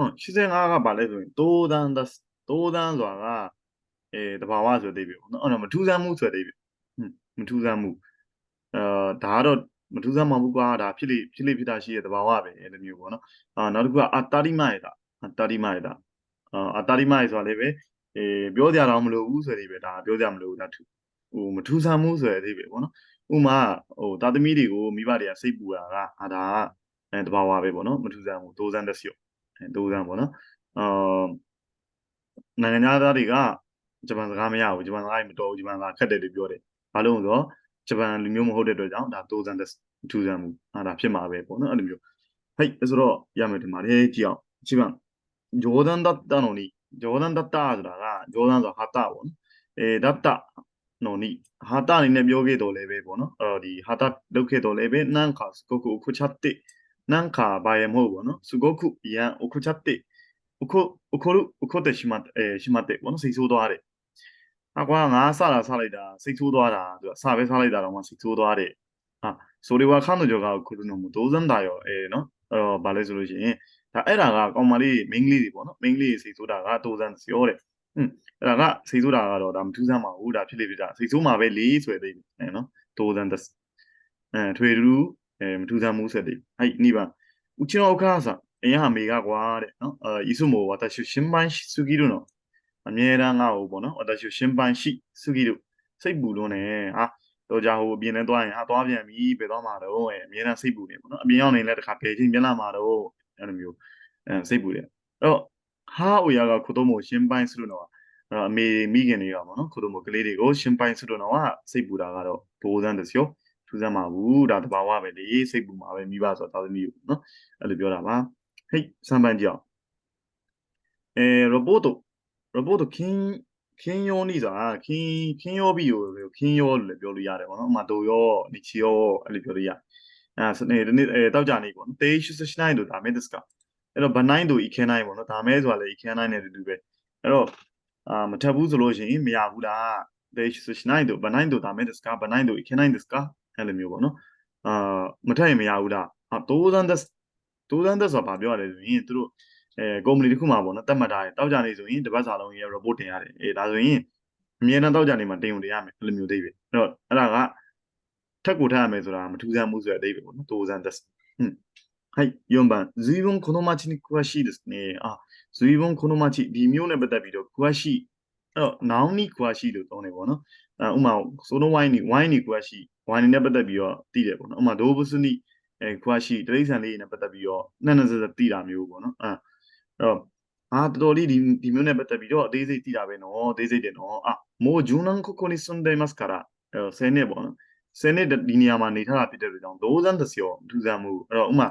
ဟုတ်85ကဘာလဲဆိုရင်တိုးတန်းသက်တိုးတန်းဆိုတာကအဲတဘာဝဆိုတဲ့အဓိပ္ပာယ်ပေါ့နော်အဲ့တော့မထူးဆန်းမှုဆိုတဲ့အဓိပ္ပာယ်ဟွန်းမထူးဆန်းမှုအဲဒါကတော့မထူးဆန်းမှမဟုတ်ကွာဒါဖြစ်လေဖြစ်လေဖြစ်တာရှိတဲ့တဘာဝပဲအဲ့လိုမျိုးပေါ့နော်အာနောက်တစ်ခုကအတာတိမရတာအတာတိမရတာအာအတာတိမရဆိုတာလည်းပဲအဲပြောကြတော့မလို့ဘူးဆိုတဲ့အဓိပ္ပာယ်ဒါပြောကြမလို့ဘူးဒါထူဟိုမထူးဆန်းမှုဆိုတဲ့အဓိပ္ပာယ်ပေါ့နော်ဥပမာဟိုတာသမီတွေကိုမိဘတွေကစိတ်ပူတာကအာဒါကအဲတဘာဝပဲပေါ့နော်မထူးဆန်းမှုတိုးဆန်းသက်စီရော အဲတိုးဆန်းပေါ့နော်အာနိုင်ငံသားတွေကဂျပန်စကားမရဘူးဂျပန်စကားမတော်ဘူးဂျပန်စကားခက်တယ်လို့ပြောတယ်ဘာလို့လဲဆိုတော့ဂျပန်လူမျိုးမဟုတ်တဲ့အတွက်ကြောင့်ဒါတိုးဆန်းသက်ထူးဆန်းမှုအာဒါဖြစ်မှာပဲပေါ့နော်အဲ့လိုမျိုးはいဆိုတော့ရမယ်ဒီမှာလေကြည့်အောင်一番冗談だったのに冗談だったဆိုတာက冗談ဆိုတာဟာတာပေါ့နော်အဲだったのにဟာတာအနေနဲ့ပြောခဲ့တော့လည်းပဲပေါ့နော်အဲ့တော့ဒီဟာတာလုပ်ခဲ့တော့လည်းပဲなんかすごく怒っちゃって なんかバイエモーのすごくいや、怒っちゃって、怒怒る、怒ってしまって、えー、しまって、この水槽とあれ。あ、これはな、さらさらだ、水槽とあら、サーベさらだろ、まあ、水槽とあれ。あ、それは彼女が怒るのも当然だよ、えー、の。あバレするし、ね、だえらが、あんまり、メンリーで、の、メンリー水槽だが当然ですよ、俺。うん。だが、水槽だが、だ、無駄ま、うだ、ピリピリだ、水槽まべり、それでいい、ね、の。当然です。うん、トゥエル、 အဲမထူးဆန်းမှုဆိုတဲ့はい2番うちのお母さんအရင်ဟာမိကကွာတဲ့နော်အဲいつも私を心配しすぎるのအမြဲတမ်းငါ့ကိုပေါ့နော်私を心配しすぎるစိတ်ပူလွန်းနေဟာတော့じゃဟိုအပြင်ထဲသွားရင်ဟာသွားပြန်ပြီပဲသွားမှာတော့အဲအမြဲတမ်းစိတ်ပူနေပေါ့နော်အပြင်ရောက်နေလဲတခါဘယ်ချင်းပြန်လာမှာတော့အဲ့လိုမျိုးအဲစိတ်ပူတယ်အဲ့တော့ဟာအိုယာက子供を心配するのはအဲ့တော့အမေမိခင်တွေကပေါ့နော်子供ကလေးတွေကို心配するのはစိတ်ပူတာကတော့当然ですよ ထူးဆန်းပါဘူးဒါတဘာဝပဲလေစိတ်ပူမှာပဲမိဘဆိုတော့သာသမီကိုနော်အဲ့လိုပြောတာပါဟိတ်စမ်းပန်းကြည့်အောင်အဲ robot robot ခင်းခင်းယောနီဆိုတာခင်းခင်းယောပြီးကိုခင်းယောလို့လည်းပြောလို့ရတယ်ပေါ့နော်အမှတိုယောနီချီယောအဲ့လိုပြောလို့ရတယ်အဲစနေဒီနေ့အဲတောက်ကြနေပေါ့နော်တေးရှုစရှနိုင်တို့ဒါမဲဒစ်ကအဲ့တော့ဘနိုင်တို့ဤခဲနိုင်ပေါ့နော်ဒါမဲဆိုတာလည်းဤခဲနိုင်နဲ့တူတူပဲအဲ့တော့အာမထပ်ဘူးဆိုလို့ရှိရင်မရဘူးလားတေးရှုစရှနိုင်တို့ဘနိုင်တို့ဒါမဲဒစ်ကဘနိုင်တို့ဤခဲနိုင်ဒစ်က အဲ့လိုမျိုးပေါ့နော်အာမထပ်ရင်မရဘူးလားဟာတိုးစန်ဒက်တိုးစန်ဒက်ဆိုတာဘာပြောရလဲဆိုရင်သူတို့အဲကုမ္ပဏီတစ်ခုမှာပေါ့နော်တတ်မှတ်ထားတယ်တောက်ကြနေဆိုရင်တစ်ပတ်စာလုံးရဲ့ report တင်ရတယ်အေးဒါဆိုရင်အမြဲတမ်းတောက်ကြနေမှာတင်ဝင်တင်ရမယ်အဲ့လိုမျိုးသိပဲအဲ့တော့အဲ့ဒါကထက်ကိုထက်ရမယ်ဆိုတာမထူးဆန်းမှုဆိုတဲ့အဓိပ္ပာယ်ပေါ့နော်တိုးစန်ဒက်ဟွန်းはい4番随分この町に詳しいですねあ随分この町ဒီမျိုးနဲ့ပတ်သက်ပြီးတော့詳しいအဲ့တော့ noun に詳しいလို့သုံးတယ်ပေါ့နော်အဲဥမာဆိုတော့ wine に wine に詳しい ဝိုင်နေနဲ့ပတ်သက်ပြီးတော့သိတယ်ပေါ့နော်ဥပမာဒိုဘုစနိအဲခွာရှိတရိษံလေးနဲ့ပတ်သက်ပြီးတော့နှံ့နှံ့ဆက်ဆက်သိတာမျိုးပေါ့နော်အဲအဲ့တော့အာတော်တော်လေးဒီဒီမျိုးနဲ့ပတ်သက်ပြီးတော့အသေးစိတ်သိတာပဲနော်အသေးစိတ်တယ်နော်အာမိုဂျူနန်ကိုကိုနီစွန်ဒေမတ်ကာရာအဲဆယ်နှစ်ပေါ့နော်ဆယ်နှစ်ဒီနေရာမှာနေထားတာဖြစ်တဲ့အတွက်ကြောင့်ဒိုးစမ်းသစီရောထူးဆန်းမှုအဲ့တော့ဥမာ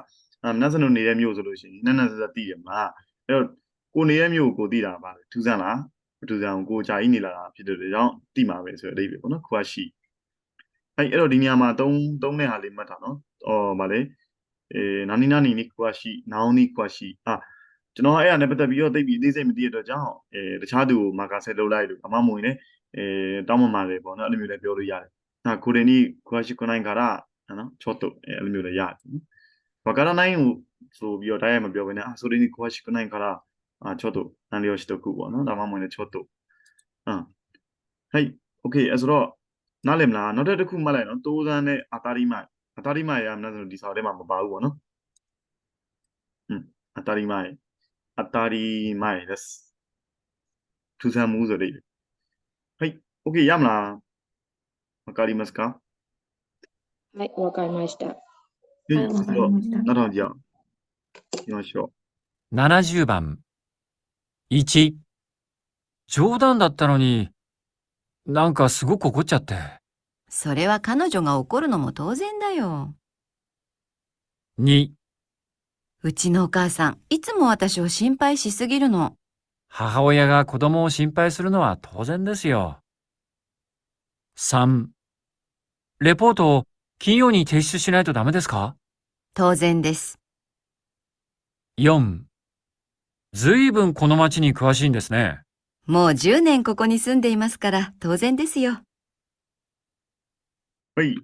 နတ်စနုနေတဲ့မြို့ဆိုလို့ရှိရင်နတ်နတ်ဆက်ဆက်သိတယ်မလားအဲ့တော့ကိုနေတဲ့မြို့ကိုသိတာပါလေထူးဆန်းလားထူးဆန်းကိုကြာကြီးနေလာတာဖြစ်တဲ့အတွက်ကြောင့်သိမှာပဲဆိုတဲ့အဓိပ္ပာယ်ပေါ့နော်ခွာရှိ အဲ့အဲ့တော့ဒီနေရာမှာသုံးသုံးတဲ့ဟာလေးမှတ်တာနော်အော်ဗာလေအဲနာနီနာနီနီခွာရှိနောင်နီခွာရှိအာကျွန်တော်အဲ့အရာနဲ့ပတ်သက်ပြီးတော့သိပြီးအသေးစိတ်မသိတဲ့အတွက်ကြောင့်အဲတခြားသူကိုမာကာဆက်လုပ်လိုက်လို့အမမဝင်နဲ့အဲတောင်းပန်ပါတယ်ပေါ့နော်အဲ့လိုမျိုးလည်းပြောလို့ရတယ်။ဟာကိုရင်နီခွာရှိကိုနိုင်ကာရနော်ချော့တုအဲအဲ့လိုမျိုးလည်းရတယ်နော်။ဝါကာရနိုင်ကိုဆိုပြီးတော့တိုင်းရမပြောဘဲနဲ့အာဆိုရင်နီခွာရှိကိုနိုင်ကာရအာချော့တုနန်လျောရှိတခုပေါ့နော်ဒါမှမဟုတ်လည်းချော့တုအာဟိုက်โอเคအဲ့ဆိုတော့ နားလည်မလားနောက်တစ်ခုမှတ်လိုက်နော်တိုးစမ်းနဲ့အာတာရီမိုင်အာတာရီမိုင်ရမလားဆိုဒီစာထဲမှာမပါဘူးပေါ့နော်။อืมအာတာရီမိုင်当たり前です。ထူးဆန်းမှုဆိုတဲ့はい、OK ရမလားわかりますかはい、わかりました。はい、はいわかりましたなるほど、じゃあ、行きましょ70番。1。冗談だったのに、 なんかすごく怒っちゃって。それは彼女が怒るのも当然だよ。2。うちのお母さん、いつも私を心配しすぎるの。母親が子供を心配するのは当然ですよ。3。レポートを金曜に提出しないとダメですか？当然です。?4。ずいぶんこの町に詳しいんですね。もう10年ここに住んでいますから当然ですよ。はい、